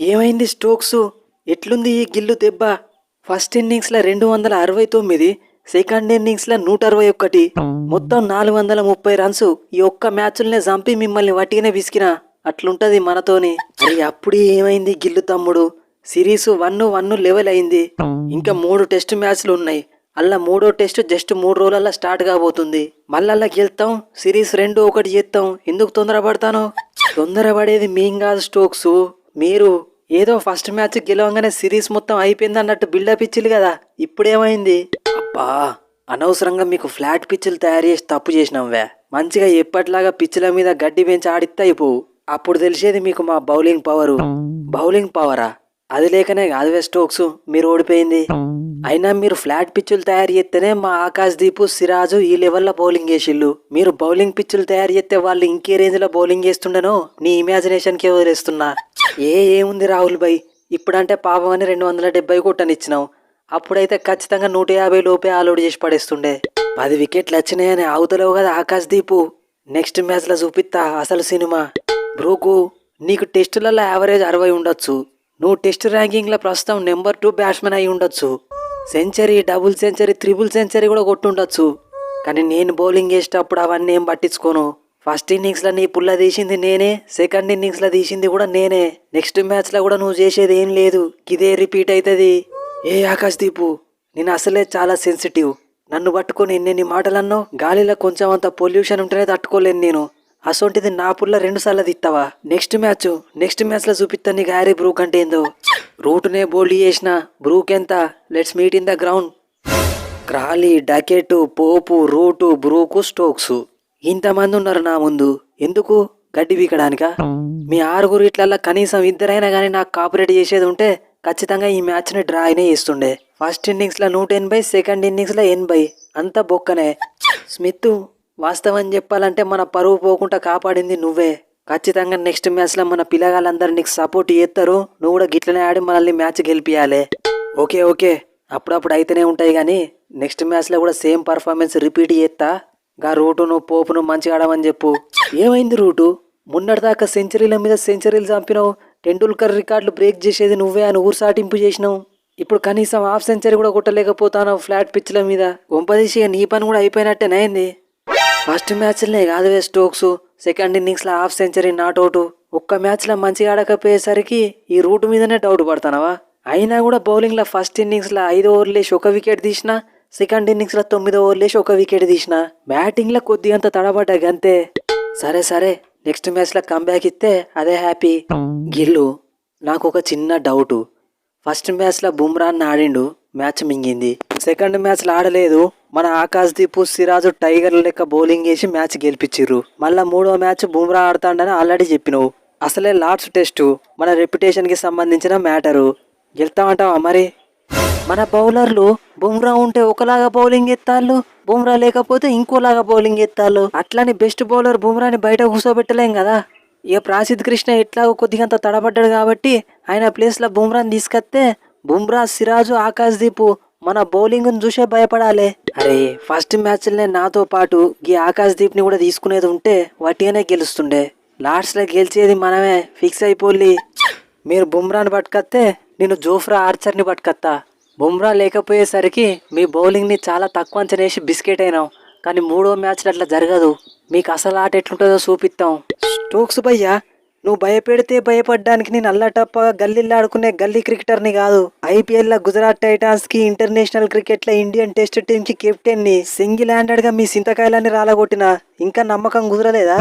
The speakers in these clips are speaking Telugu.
ఏమైంది స్టోక్స్? ఎట్లుంది ఈ గిల్లు దెబ్బ? ఫస్ట్ ఇన్నింగ్స్లో రెండు వందల అరవై తొమ్మిది సెకండ్ ఇన్నింగ్స్లో నూట అరవై ఒకటి మొత్తం నాలుగు వందల ముప్పై రన్స్. ఈ ఒక్క మ్యాచ్లనే చంపి మిమ్మల్ని వట్టిగానే విసికిన. అట్లుంటది మనతోని. మరి అప్పుడు ఏమైంది గిల్లు తమ్ముడు? సిరీస్ వన్ వన్ లెవెల్ అయింది. ఇంకా మూడు టెస్ట్ మ్యాచ్లు ఉన్నాయి. అలా మూడో టెస్ట్ జస్ట్ మూడు రోజులల్లో స్టార్ట్ కాబోతుంది. మళ్ళా గెలుతాం సిరీస్ రెండు ఒకటి చేస్తాం ఎందుకు తొందరపడతాను? తొందరపడేది మేం కాదు స్టోక్స్. మీరు ఏదో ఫస్ట్ మ్యాచ్ గెలవంగానే సిరీస్ మొత్తం అయిపోయింది అన్నట్టు బిల్డప్ ఇచ్చిల్లు కదా. ఇప్పుడేమైంది? అబ్బా అనవసరంగా మీకు ఫ్లాట్ పిచ్చులు తయారు చేసి తప్పు చేసినాం వే. మంచిగా ఎప్పటిలాగా పిచ్చుల మీద గడ్డి పెంచి ఆడితే అయిపోవు అప్పుడు తెలిసేది మీకు మా బౌలింగ్ పవరు బౌలింగ్ పవరా అది లేకనే కాదువే స్టోక్స్ మీరు ఓడిపోయింది. అయినా మీరు ఫ్లాట్ పిచ్చులు తయారు చేస్తేనే మా ఆకాశ్ దీపు సిరాజు ఈ లెవెల్లో బౌలింగ్ చేసిళ్ళు. మీరు బౌలింగ్ పిచ్చులు తయారు చేస్తే వాళ్ళు ఇంకే రేంజ్లో బౌలింగ్ చేస్తుండనో? నీ ఇమాజినేషన్కే వదిలేస్తున్నా. ఏ ఏముంది రాహుల్ భాయ్? ఇప్పుడంటే పాపం అని రెండు వందల డెబ్బై కొట్టనిచ్చినావు అప్పుడైతే ఖచ్చితంగా నూట యాభై లోపే ఆలోడ్ చేసి పడేస్తుండే. పది వికెట్లు వచ్చినాయని అవుతలేవు కదా ఆకాశ్ దీపు. నెక్స్ట్ మ్యాచ్లో చూపిస్తా అసలు సినిమా. బ్రోకు నీకు టెస్టులలో యావరేజ్ అరవై ఉండొచ్చు. నువ్వు టెస్ట్ ర్యాంకింగ్లో ప్రస్తుతం నెంబర్ టూ బ్యాట్స్మెన్ అయి ఉండొచ్చు. Century double century triple century కూడా కొట్టుండొచ్చు. కానీ నేను బౌలింగ్ చేసేటప్పుడు అవన్నీ ఏం పట్టించుకోను. ఫస్ట్ ఇన్నింగ్స్లో నీ పుల్ల తీసింది నేనే సెకండ్ ఇన్నింగ్స్లో తీసింది కూడా నేనే. నెక్స్ట్ మ్యాచ్లో కూడా నువ్వు చేసేది ఏం లేదు. ఇదే రిపీట్ అవుతుంది ఏ ఆకాశ్ దీపు నేను అసలే చాలా సెన్సిటివ్. నన్ను పట్టుకొని ఎన్నెన్ని మాటలన్నో గాలిలో కొంచెం అంత పొల్యూషన్ ఉంటేనే తట్టుకోలేను నేను. అసొంటిది నా పుల్ల రెండు సార్లు తిత్తావా నెక్స్ట్ మ్యాచ్ నెక్స్ట్ మ్యాచ్లో చూపిస్తా నీకు హ్యారీ బ్రూక్ అంటే ఏందో. రూటునే బోల్డ్ చేసిన బ్రూక్ ఎంత? Let's meet in the ground. Crawley Duckett Pope Root Brook Stokes. ఇంతమంది ఉన్నారు నా ముందు? ఎందుకు? గడ్డి పీకడానిక? మీ ఆరుగురు ఇట్లల్లా కనీసం ఇద్దరైనా కానీ నాకు కాపరేట్ చేసేది ఉంటే ఖచ్చితంగా ఈ మ్యాచ్ని డ్రా అయినే చేస్తుండే. ఫస్ట్ ఇన్నింగ్స్లో నూట ఎనభై సెకండ్ ఇన్నింగ్స్లో ఎనభై. అంతా బొక్కనే. స్మిత్ వాస్తవం చెప్పాలంటే మన పరువు పోకుండా కాపాడింది నువ్వే. ఖచ్చితంగా నెక్స్ట్ మ్యాచ్లో మన పిల్లగాళ్ళందరూ నీకు సపోర్ట్ చేస్తారు. నువ్వు కూడా గిట్లనే ఆడి మనల్ని మ్యాచ్ గెలిపియాలి. Okay okay. అప్పుడప్పుడు అయితేనే ఉంటాయి కానీ నెక్స్ట్ మ్యాచ్లో కూడా సేమ్ పర్ఫార్మెన్స్ రిపీట్ చేస్తా గా రూటును పోపును మంచిగా ఆడమని చెప్పు. ఏమైంది రూటు? మున్నటిదాకా సెంచరీల మీద సెంచరీలు చంపినావు. టెండూల్కర్ రికార్డులు బ్రేక్ చేసేది నువ్వే అని ఊరుసాటింపు చేసినావు. ఇప్పుడు కనీసం హాఫ్ సెంచరీ కూడా కొట్టలేకపోతాను ఫ్లాట్ పిచ్ల మీద. ఒంపదీసి నీ పని కూడా అయిపోయినట్టేనైంది ఫస్ట్ మ్యాచ్లనే కాదువే స్టోక్స్. సెకండ్ ఇన్నింగ్స్లో హాఫ్ సెంచరీ నాట్అవుట్ ఒక్క మ్యాచ్లో మంచిగా ఆడకపోయేసరికి ఈ రూట్ మీదనే డౌట్ పడతానవా? అయినా కూడా బౌలింగ్లో ఫస్ట్ ఇన్నింగ్స్లో ఐదు ఓవర్లు వేసి ఒక వికెట్ తీసినా సెకండ్ ఇన్నింగ్స్లో తొమ్మిది ఓవర్లు ఒక వికెట్ తీసిన బ్యాటింగ్లో కొద్దిగంత తడబడ్డా గంతే సరే సరే నెక్స్ట్ మ్యాచ్లో కంబ్యాక్ ఇస్తే అదే హ్యాపీ గిల్లు నాకు ఒక చిన్న డౌటు ఫస్ట్ మ్యాచ్లో బుమ్రాన్ ఆడిండు మ్యాచ్ మింగింది. సెకండ్ మ్యాచ్లో ఆడలేదు మన ఆకాశ్ దీపు సిరాజు టైగర్ లెక్క బౌలింగ్ వేసి మ్యాచ్ గెలిపించిర్రు మళ్ళా మూడో మ్యాచ్ బుమ్రా ఆడతాడని ఆల్రెడీ చెప్పినావు. అసలే లాస్ట్ టెస్టు మన రెప్యుటేషన్కి సంబంధించిన మ్యాటరు గెలుతామంటావా మరి? మన బౌలర్లు బుమ్రా ఉంటే ఒకలాగా బౌలింగ్ ఎత్తాళ్ళు బుమ్రా లేకపోతే ఇంకోలాగా బౌలింగ్ ఎత్తాళ్ళు. అట్లానే బెస్ట్ బౌలర్ బుమ్రాని బయట కూర్చోబెట్టలేం కదా. ఇక ప్రాసిద్ కృష్ణ ఎట్లాగో కొద్దిగంత తడబడ్డాడు కాబట్టి ఆయన ప్లేస్లో బుమ్రాని తీసుకొస్తే బుమ్రా సిరాజు ఆకాశ్ దీపు మన బౌలింగ్ను చూసే భయపడాలి. అరే ఫస్ట్ మ్యాచ్లనే నాతో పాటు ఈ ఆకాశ్ దీప్ని కూడా తీసుకునేది ఉంటే వట్టిగానే గెలుస్తుండే. లాస్ట్లో గెలిచేది మనమే ఫిక్స్ అయిపోలి మీరు బుమ్రాని పట్టుకొస్తే నేను జోఫ్రా ఆర్చర్ని పట్టుకొస్తా బుమ్రా లేకపోయేసరికి మీ బౌలింగ్ని చాలా తక్కువ అంచనేసి బిస్కెట్ అయినాం కానీ మూడో మ్యాచ్లు అట్లా జరగదు. మీకు అసలు ఆట ఎట్లుంటుందో చూపిస్తాం. స్టోక్స్ భయ్యా నువ్వు భయపెడితే భయపడ్డానికి నేను అల్లటప్పగా గల్లీలో ఆడుకునే గల్లీ క్రికెటర్ని కాదు. ఐపీఎల్లో గుజరాత్ టైటాన్స్కి ఇంటర్నేషనల్ క్రికెట్లో ఇండియన్ టెస్ట్ టీమ్ కెప్టెన్ని సింగిల్ హ్యాండెడ్గా మీ సింతకాయలన్నీ రాలగొట్టిన ఇంకా నమ్మకం కుదరలేదా?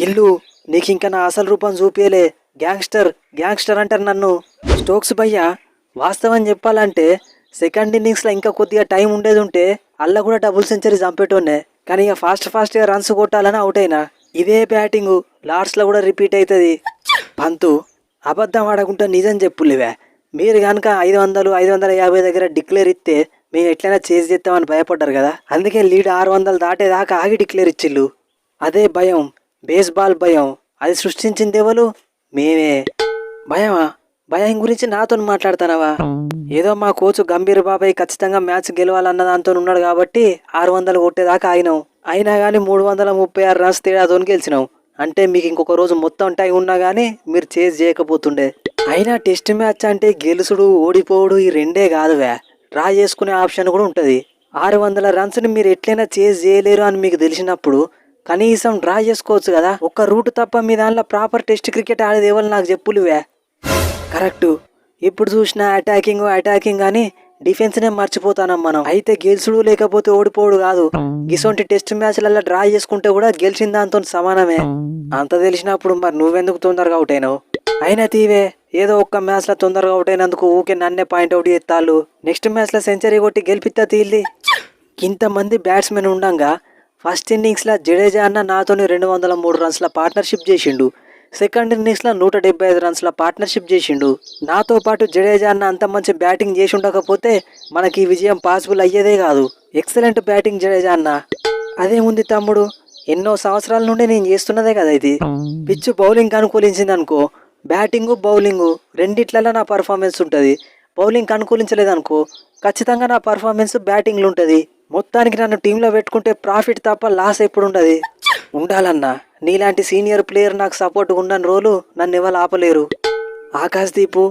గిల్లు నీకు ఇంకా నా అసలు రూపం చూపియలే. గ్యాంగ్స్టర్ గ్యాంగ్స్టర్ అంటారు నన్ను. స్టోక్స్ భయ్యా వాస్తవం చెప్పాలంటే సెకండ్ ఇన్నింగ్స్లో ఇంకా కొద్దిగా టైం ఉండేది ఉంటే అల్ల కూడా డబుల్ సెంచరీ చంపేటోనే కానీ ఇక ఫాస్ట్ ఫాస్ట్గా రన్స్ కొట్టాలని అవుట్ అయినా. ఇదే బ్యాటింగ్ లార్డ్స్లో కూడా రిపీట్ అవుతుంది పంతు అబద్ధం ఆడకుండా నిజం చెప్పులేవే. మీరు కనుక ఐదు వందలు ఐదు వందల యాభై దగ్గర డిక్లేర్ ఇస్తే మేము ఎట్లయినా చేసి చేస్తామని భయపడ్డారు కదా. అందుకే లీడ్ ఆరు వందలు దాటేదాకా ఆగి డిక్లేర్ ఇచ్చిళ్ళు. అదే భయం బేస్బాల్ భయం. అది సృష్టించింది ఎవరు? మేమే. భయమా? భయం గురించి నాతో మాట్లాడతానవా? ఏదో మా కోచ్ గంభీర్ బాబాయ్ ఖచ్చితంగా మ్యాచ్ గెలవాలన్న దాంతో ఉన్నాడు కాబట్టి ఆరు వందలు కొట్టేదాకా ఆగినావు అయినా కానీ మూడు వందల ముప్పై ఆరు రన్స్ తేడాతో గెలిచినాం. అంటే మీకు ఇంకొక రోజు మొత్తం టైం ఉన్నా కానీ మీరు చేజ్ చేయకపోతుండే. అయినా టెస్ట్ మ్యాచ్ అంటే గెలుసుడు ఓడిపోవుడు ఈ రెండే కాదువే. డ్రా చేసుకునే ఆప్షన్ కూడా ఉంటుంది. ఆరు వందల రన్స్ని మీరు ఎట్లయినా చేజ్ చేయలేరు అని మీకు తెలిసినప్పుడు కనీసం డ్రా చేసుకోవచ్చు కదా. ఒక్క రూట్ తప్ప మీ దానిలో ప్రాపర్ టెస్ట్ క్రికెట్ ఆడేది ఎవరు నాకు చెప్పులువే. కరెక్ట్. ఇప్పుడు చూసిన అటాకింగ్ అటాకింగ్ అని డిఫెన్స్నే మర్చిపోతానం మనం. అయితే గెలుచుడు లేకపోతే ఓడిపోడు కాదు. గిసొంటి టెస్ట్ మ్యాచ్లలో డ్రా చేసుకుంటే కూడా గెలిచిన దాంతో సమానమే. అంత తెలిసినప్పుడు మరి నువ్వెందుకు తొందరగా అవుట్ అయినావు? అయినా తీవే ఏదో ఒక్క మ్యాచ్లో తొందరగా అవుట్ అయినందుకు ఊకే నన్నే పాయింట్ అవుట్ చేస్తాళ్ళు నెక్స్ట్ మ్యాచ్లో సెంచరీ కొట్టి గెలిపిస్తా తీల్లి ఇంతమంది బ్యాట్స్మెన్ ఉండంగా ఫస్ట్ ఇన్నింగ్స్లో జడేజా అన్న నాతోని రెండు వందల మూడు రన్స్ల పార్ట్నర్షిప్ చేసిండు. సెకండ్ ఇన్నింగ్స్లో నూట డెబ్బై ఐదు రన్స్ల పార్ట్నర్షిప్ చేసిండు. నాతో పాటు జడేజా అన్న అంత మంచి బ్యాటింగ్ చేసి ఉండకపోతే మనకి ఈ విజయం పాసిబుల్ అయ్యేదే కాదు. ఎక్సలెంట్ బ్యాటింగ్ జడేజా అన్న. అదేముంది తమ్ముడు. ఎన్నో సంవత్సరాల నుండి నేను చేస్తున్నదే కదా ఇది. పిచ్చు బౌలింగ్ అనుకూలించింది అనుకో బ్యాటింగ్ బౌలింగు రెండిట్లలో నా పర్ఫార్మెన్స్ ఉంటుంది. బౌలింగ్ అనుకూలించలేదు అనుకో ఖచ్చితంగా నా పర్ఫార్మెన్స్ బ్యాటింగ్లు ఉంటుంది మొత్తానికి నన్ను టీంలో పెట్టుకుంటే ప్రాఫిట్ తప్ప లాస్ ఎప్పుడు ఉండదు ఉండాలన్నా నీలాంటి సీనియర్ ప్లేయర్ నాకు సపోర్ట్ ఉన్న రోజు నన్ను ఎవరు ఆపలేరు. ఆకాశ్ దీపు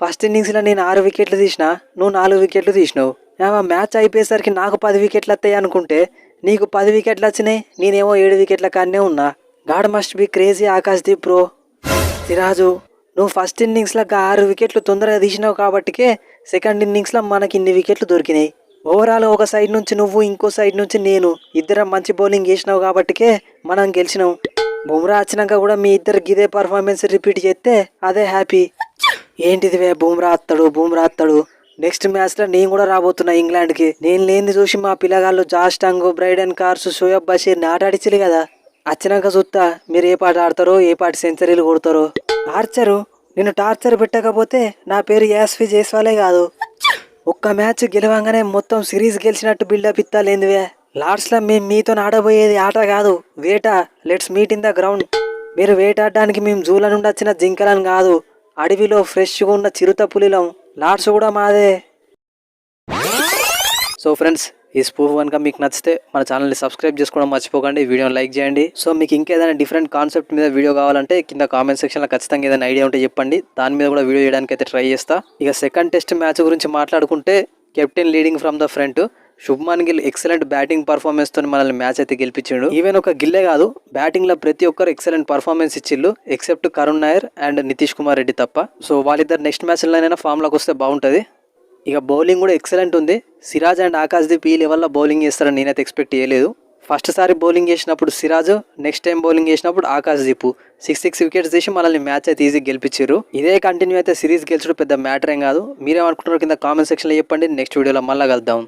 ఫస్ట్ ఇన్నింగ్స్లో నేను ఆరు వికెట్లు తీసిన నువ్వు నాలుగు వికెట్లు తీసినావు. మ్యాచ్ అయిపోయేసరికి నాకు పది వికెట్లు వస్తాయి అనుకుంటే నీకు పది వికెట్లు వచ్చినాయి నేనేమో ఏడు వికెట్ల కాడనే ఉన్నా. God must be crazy Akash Deep bro Siraj నువ్వు ఫస్ట్ ఇన్నింగ్స్లో ఆరు వికెట్లు తొందరగా తీసినావు కాబట్టికే సెకండ్ ఇన్నింగ్స్లో మనకి ఇన్ని వికెట్లు దొరికినాయి. ఓవరాల్ ఒక సైడ్ నుంచి నువ్వు ఇంకో సైడ్ నుంచి నేను. ఇద్దరం మంచి బౌలింగ్ చేసినావు కాబట్టికే మనం గెలిచినాం. బుమ్రా వచ్చినాక కూడా మీ ఇద్దరు గిదే పర్ఫార్మెన్స్ రిపీట్ చేస్తే అదే హ్యాపీ ఏంటిది వే బుమ్రా అత్తాడు బూమ్రా అత్తాడు? నెక్స్ట్ మ్యాచ్లో నేను కూడా రాబోతున్నా ఇంగ్లాండ్కి. నేను లేనిది చూసి మా పిల్లగాళ్ళు Josh Tongue Brydon Carse Shoaib Bashir ఆటాడిచ్చిలే కదా. వచ్చినాక చూస్తా మీరు ఏ పాట ఆడతారో ఏ పాట సెంచరీలు కొడతారో. ఆర్చరు నేను టార్చర్ పెట్టకపోతే నా పేరు యాస్వి జైస్వాలే కాదు. ఒక్క మ్యాచ్ గెలవంగానే మొత్తం సిరీస్ గెలిచినట్టు బిల్డప్ ఇత్తాలేందివే లార్డ్స్లో మేము మీతో ఆడబోయేది ఆట కాదు. వేట let's meet in the ground మీరు వేటాడడానికి మేము జూల నుండి వచ్చిన జింకలను కాదు. అడవిలో ఫ్రెష్గా ఉన్న చిరుత పులిలం. లాడ్స్ కూడా మాదే. సో ఫ్రెండ్స్ ఈ స్పూఫ్ కనుక మీకు నచ్చితే మన ఛానల్ని సబ్స్క్రైబ్ చేసుకోవడం మర్చిపోకండి వీడియోని లైక్ చేయండి. సో మీకు ఇంకేదైనా డిఫరెంట్ కాన్సెప్ట్ మీద వీడియో కావాలంటే కింద కామెంట్ సెక్షన్లో ఖచ్చితంగా ఏదైనా ఐడియా ఉంటే చెప్పండి. దాని మీద కూడా వీడియో చేయడానికి అయితే ట్రై చేస్తా. ఇక సెకండ్ టెస్ట్ మ్యాచ్ గురించి మాట్లాడుకుంటే captain leading from the front Shubman Gill excellent batting పర్ఫార్మెన్స్తో మనల్ని మ్యాచ్ అయితే గెలిపించాడు. ఈవెన్ ఒక గిల్లే కాదు బ్యాటింగ్లో ప్రతి ఒక్కరు ఎక్సలెంట్ పర్ఫార్మెన్స్ ఇచ్చిళ్ళు ఎక్సెప్ట్ కరుణ్ నాయర్ అండ్ నితీష్ కుమార్ రెడ్డి తప్ప. సో వాళ్ళిద్దరు నెక్స్ట్ మ్యాచ్ లోనైనా ఫామ్లోకి వస్తే బాగుంటుంది. ఇక బౌలింగ్ కూడా ఎక్సలెంట్ ఉంది. సిరాజ్ అండ్ ఆకాశ్దీప్ ఈ లెవెల్లో బౌలింగ్ చేస్తారని నేనైతే ఎక్స్పెక్ట్ చేయలేదు. ఫస్ట్ సారి బౌలింగ్ చేసినప్పుడు సిరాజ్ నెక్స్ట్ టైం బౌలింగ్ చేసినప్పుడు Akash Deep six six wickets తీసి మనల్ని మ్యాచ్ అయితే ఈజీ గెలిపించారు. ఇదే కంటిన్యూ అయితే సిరీస్ గెలిచడం పెద్ద మ్యాటర్ ఏం కాదు. మీరేమనుకుంటున్నారు కింద కామెంట్ సెక్షన్లో చెప్పండి. నెక్స్ట్ వీడియోలో మళ్ళీ కలుద్దాం.